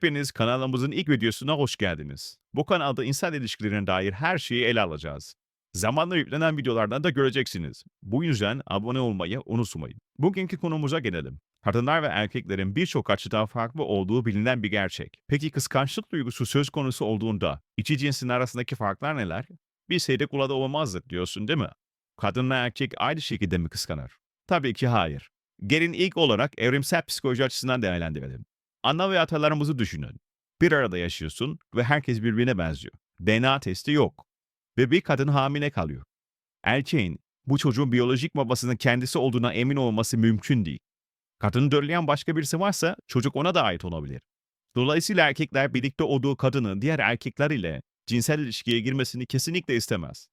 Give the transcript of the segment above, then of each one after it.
Hepiniz kanalımızın ilk videosuna hoş geldiniz. Bu kanalda insan ilişkilerine dair her şeyi ele alacağız. Zamanla yüklenen videolardan da göreceksiniz. Bu yüzden abone olmayı unutmayın. Bugünkü konumuza gelelim. Kadınlar ve erkeklerin birçok açıdan farklı olduğu bilinen bir gerçek. Peki kıskançlık duygusu söz konusu olduğunda iki cinsin arasındaki farklar neler? Bir şeyde kulada olmazdı diyorsun değil mi? Kadın ve erkek aynı şekilde mi kıskanır? Tabii ki hayır. Gelin ilk olarak evrimsel psikoloji açısından değerlendirelim. Ana ve atalarımızı düşünün. Bir arada yaşıyorsun ve herkes birbirine benziyor. DNA testi yok. Ve bir kadın hamile kalıyor. Erkeğin bu çocuğun biyolojik babasının kendisi olduğuna emin olması mümkün değil. Kadını dölleyen başka birisi varsa çocuk ona da ait olabilir. Dolayısıyla erkekler birlikte olduğu kadının diğer erkekler ile cinsel ilişkiye girmesini kesinlikle istemez.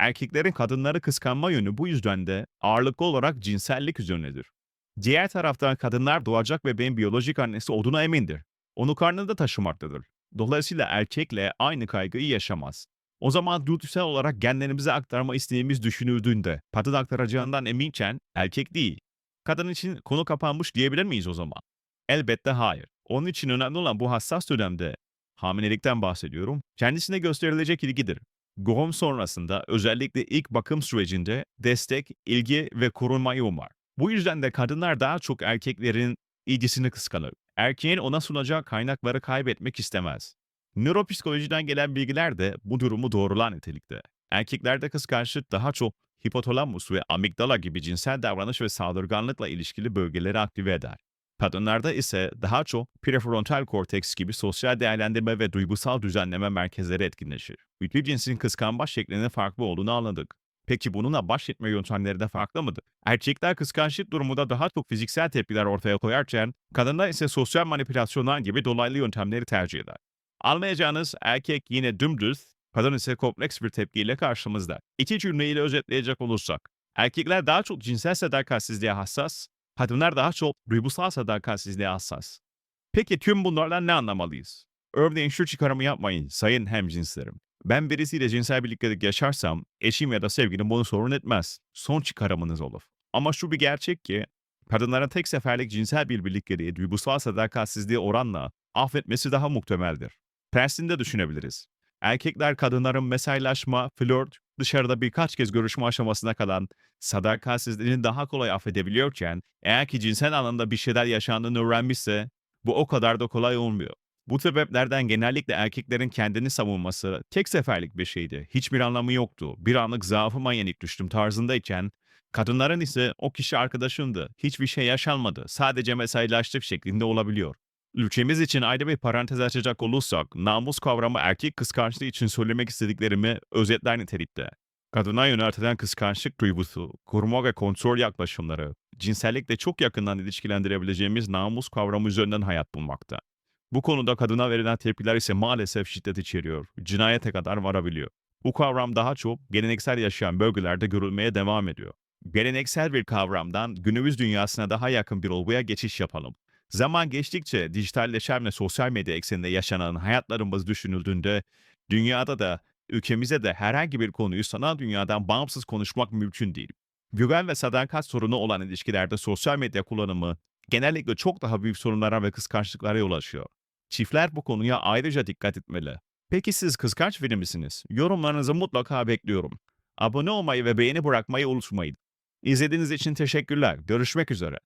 Erkeklerin kadınları kıskanma yönü bu yüzden de ağırlıklı olarak cinsellik üzerinedir. Diğer taraftan kadınlar doğacak bebeğin biyolojik annesi olduğuna emindir. Onu karnında taşımaktadır. Dolayısıyla erkekle aynı kaygıyı yaşamaz. O zaman dürtüsel olarak genlerimize aktarma isteğimiz düşünüldüğünde kadın aktaracağından eminken erkek değil. Kadın için konu kapanmış diyebilir miyiz o zaman? Elbette hayır. Onun için önemli olan bu hassas dönemde, hamilelikten bahsediyorum, kendisine gösterilecek ilgidir. Doğum sonrasında özellikle ilk bakım sürecinde destek, ilgi ve korunmayı umar. Bu yüzden de kadınlar daha çok erkeklerin ilgisini kıskanır. Erkeğin ona sunacağı kaynakları kaybetmek istemez. Nöropsikolojiden gelen bilgiler de bu durumu doğrular nitelikte. Erkeklerde kıskançlık daha çok hipotalamus ve amigdala gibi cinsel davranış ve saldırganlıkla ilişkili bölgeleri aktive eder. Kadınlarda ise daha çok prefrontal korteks gibi sosyal değerlendirme ve duygusal düzenleme merkezleri etkinleşir. İki cinsin kıskanma şeklinin farklı olduğunu anladık. Peki bununla baş etme yöntemleri de farklı mıdır? Erkekler kıskançlık durumunda daha çok fiziksel tepkiler ortaya koyarken, kadınlar ise sosyal manipülasyonlar gibi dolaylı yöntemleri tercih eder. Almayacağınız erkek yine dümdüz, kadın ise kompleks bir tepkiyle karşımızda. İki cümleyle özetleyecek olursak, erkekler daha çok cinsel sadakatsizliğe hassas, kadınlar daha çok duygusal sadakatsizliğe hassas. Peki tüm bunlardan ne anlamalıyız? Örneğin şu çıkarımı yapmayın sayın hemcinslerim. Ben birisiyle cinsel birliktelik yaşarsam eşim ya da sevgilim bunu sorun etmez. Son çıkarımınız olur. Ama şu bir gerçek ki kadınların tek seferlik cinsel bir birlikteliği duygusal sadakatsizliğe oranla affetmesi daha muhtemeldir. Tersini de düşünebiliriz. Erkekler kadınların mesajlaşma, flört, dışarıda birkaç kez görüşme aşamasına kalan sadakatsizliğini daha kolay affedebiliyorken eğer ki cinsel alanda bir şeyler yaşandığını öğrenmişse bu o kadar da kolay olmuyor. Bu sebeplerden genellikle erkeklerin kendini savunması tek seferlik bir şeydi. Hiçbir anlamı yoktu. Bir anlık zaafıma yenik düştüm tarzındayken, kadınların ise o kişi arkadaşımdı. Hiçbir şey yaşanmadı. Sadece mesajlaştık şeklinde olabiliyor. Ülkemiz için ayrı bir parantez açacak olursak, namus kavramı erkek kıskançlığı için söylemek istediklerimi özetler nitelikte. Kadına yöneltilen kıskançlık duygusu, koruma ve kontrol yaklaşımları, cinsellikle çok yakından ilişkilendirebileceğimiz namus kavramı üzerinden hayat bulmakta. Bu konuda kadına verilen tepkiler ise maalesef şiddet içeriyor, cinayete kadar varabiliyor. Bu kavram daha çok geleneksel yaşayan bölgelerde görülmeye devam ediyor. Geleneksel bir kavramdan günümüz dünyasına daha yakın bir olguya geçiş yapalım. Zaman geçtikçe dijitalleşen ve sosyal medya ekseninde yaşanan hayatlarımız düşünüldüğünde dünyada da ülkemize de herhangi bir konuyu sanal dünyadan bağımsız konuşmak mümkün değil. Güven ve sadakat sorunu olan ilişkilerde sosyal medya kullanımı genellikle çok daha büyük sorunlara ve kıskançlıklara yol açıyor. Çiftler bu konuya ayrıca dikkat etmeli. Peki siz kıskanç biri misiniz? Yorumlarınızı mutlaka bekliyorum. Abone olmayı ve beğeni bırakmayı unutmayın. İzlediğiniz için teşekkürler. Görüşmek üzere.